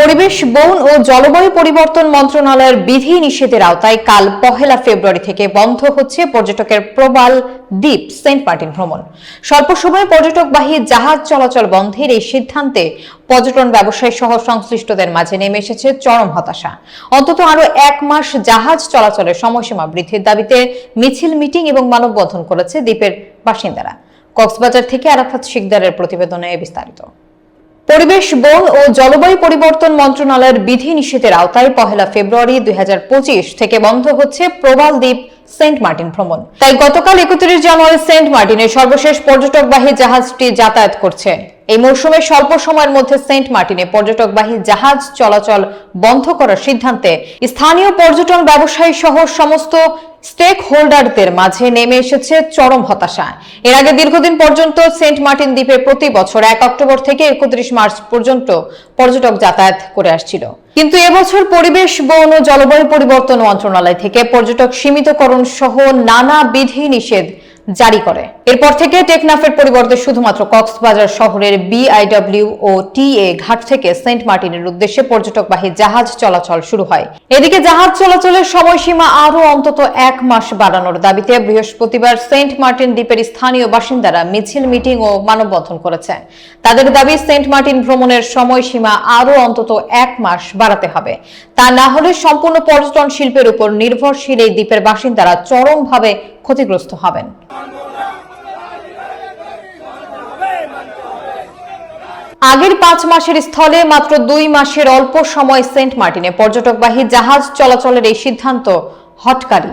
পরিবেশ, বন ও জলবায়ু পরিবর্তন মন্ত্রণালয়ের বিধি নিষেধের আওতায় কাল পহেলা ফেব্রুয়ারি থেকে বন্ধ হচ্ছে পর্যটকের প্রবাল দ্বীপ সেন্ট মার্টিন ভ্রমণ। স্বল্প সময়ে পর্যটকবাহী জাহাজ চলাচল বন্ধের এই সিদ্ধান্তে পর্যটন ব্যবসায়ী সহ সংশ্লিষ্টদের মাঝে নেমে এসেছে চরম হতাশা। অন্তত আরও এক মাস জাহাজ চলাচলের সময়সীমা বৃদ্ধির দাবিতে মিছিল, মিটিং এবং মানববন্ধন করেছে দ্বীপের বাসিন্দারা। কক্সবাজার থেকে আরাফাত শিকদারের প্রতিবেদনে বিস্তারিত। পরিবেশ, বন ও জলবায়ু পরিবর্তন মন্ত্রণালয়ের বিধি নিষেধের আওতায় পহেলা ফেব্রুয়ারি দুই হাজার পঁচিশ থেকে বন্ধ হচ্ছে প্রবাল দ্বীপ সেন্ট মার্টিন ভ্রমণ। তাই গতকাল একত্রিশ জানুয়ারি সেন্ট মার্টিনে সর্বশেষ পর্যটকবাহী জাহাজটি যাতায়াত করছে। এই মৌসুমে স্বল্প সময়ের মধ্যে সেন্ট মার্টিনে পর্যটকবাহী জাহাজ চলাচল বন্ধ করার সিদ্ধান্তে স্থানীয় পর্যটন ব্যবসায়ী সহ সমস্ত স্টেক হোল্ডারদের মাঝে নেমে এসেছে চরম হতাশা। এর আগে দীর্ঘদিন পর্যন্ত সেন্ট মার্টিন দ্বীপে প্রতি বছর এক অক্টোবর থেকে একত্রিশ মার্চ পর্যন্ত পর্যটক যাতায়াত করে আসছিল। কিন্তু এবছর পরিবেশ, বন ও জলবায়ু পরিবর্তন মন্ত্রণালয় থেকে পর্যটক সীমিতকরণ সহ নানা বিধি নিষেধ জারি করে। এরপর থেকে টেকনাফের পরিবর্তে শুধুমাত্র কক্সবাজার শহরের বিআইডব্লিউ ও টিএ ঘাট থেকে সেন্ট মার্টিনের উদ্দেশ্যে পর্যটকবাহী জাহাজ চলাচল শুরু হয়। এদিকে জাহাজ চলাচলের সময়সীমা আরও অন্তত এক মাস বাড়ানোর দাবিতে বৃহস্পতিবার সেন্ট মার্টিন দ্বীপের স্থানীয় বাসিন্দারা মিছিল, মিটিং ও মানববন্ধন করেছে। তাদের দাবি, সেন্ট মার্টিন ভ্রমণের সময়সীমা আরও অন্তত এক মাস বাড়াতে হবে। তা না হলে সম্পূর্ণ পর্যটন শিল্পের উপর নির্ভরশীল এই দ্বীপের বাসিন্দারা চরমভাবে ক্ষতিগ্রস্ত হবেন। আগের পাঁচ মাসের স্থলে মাত্র দুই মাসের অল্প সময় সেন্ট মার্টিনে পর্যটকবাহী জাহাজ চলাচলের এই সিদ্ধান্ত হটকারী,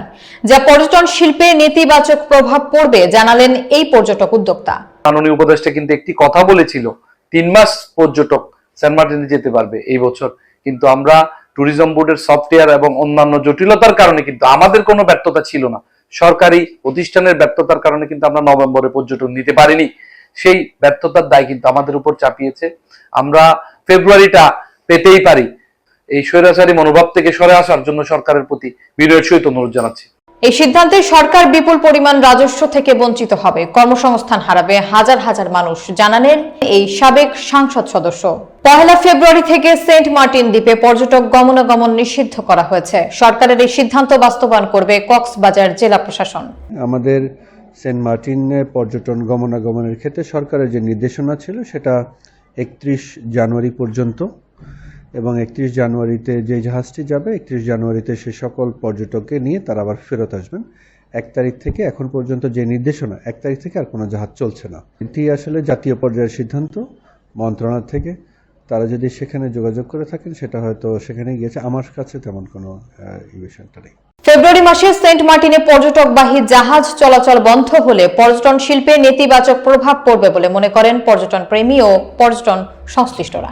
যা পর্যটন শিল্পে নেতিবাচক প্রভাব পড়বে জানালেন এই পর্যটক উদ্যোক্তা। মাননীয় উপদেষ্টা কিন্তু একটি কথা বলেছিল, তিন মাস পর্যটক সেন্ট মার্টিনে যেতে পারবে এই বছর। কিন্তু আমরা ট্যুরিজম বোর্ডের সফটওয়্যার এবং অন্যান্য জটিলতার কারণে কিন্তু আমাদের কোনো ব্যর্থতা ছিল না। সরকারি প্রতিষ্ঠানের ব্যর্থতার কারণে কিন্তু আমরা নভেম্বরে পর্যটন নিতে পারিনি। সেই ব্যর্থতার দায় কিন্তু আমাদের উপর চাপিয়েছে। আমরা ফেব্রুয়ারিটা পেতেই পারি। এই স্বৈরাচারী মনোভাব থেকে সরে আসার জন্য সরকারের প্রতি বিনয়ের সহিত অনুরোধ জানাচ্ছি। এই সিদ্ধান্তে সরকার বিপুল পরিমাণ রাজস্ব থেকে বঞ্চিত হবে। কর্মসংস্থান হারাবে হাজার হাজার মানুষ, জানালেন এই সাবেক সংসদ সদস্য। পহেলা ফেব্রুয়ারি থেকে সেন্ট মার্টিন দ্বীপে পর্যটক গমনাগমন নিষিদ্ধ করা হয়েছে। সরকারের এই সিদ্ধান্ত বাস্তবায়ন করবে কক্সবাজার জেলা প্রশাসন। আমাদের সেন্ট মার্টিনে পর্যটন গমনাগমনের ক্ষেত্রে সরকারের যে নির্দেশনা ছিল, সেটা একত্রিশ জানুয়ারি পর্যন্ত এবং একত্রিশ জানুয়ারিতে যে জাহাজটি যাবে, একত্রিশ জানুয়ারিতে সে সকল পর্যটককে নিয়ে তারা আবার ফেরত আসবেন। এক তারিখ থেকে এখন পর্যন্ত যে নির্দেশনা, এক তারিখ থেকে আর কোনো জাহাজ চলছে না। এটি আসলে জাতীয় পর্যায়ের সিদ্ধান্ত মন্ত্রণালয় থেকে। তারা যদি সেখানে যোগাযোগ করে থাকেন, সেটা হয়তো সেখানে গিয়েছে। আমার কাছে তেমন কোনো বিষয়টা নেই। ফেব্রুয়ারি মাসে সেন্ট মার্টিনে পর্যটকবাহী জাহাজ চলাচল বন্ধ হলে পর্যটন শিল্পে নেতিবাচক প্রভাব পড়বে বলে মনে করেন পর্যটন প্রেমী ও পর্যটন সংশ্লিষ্টরা।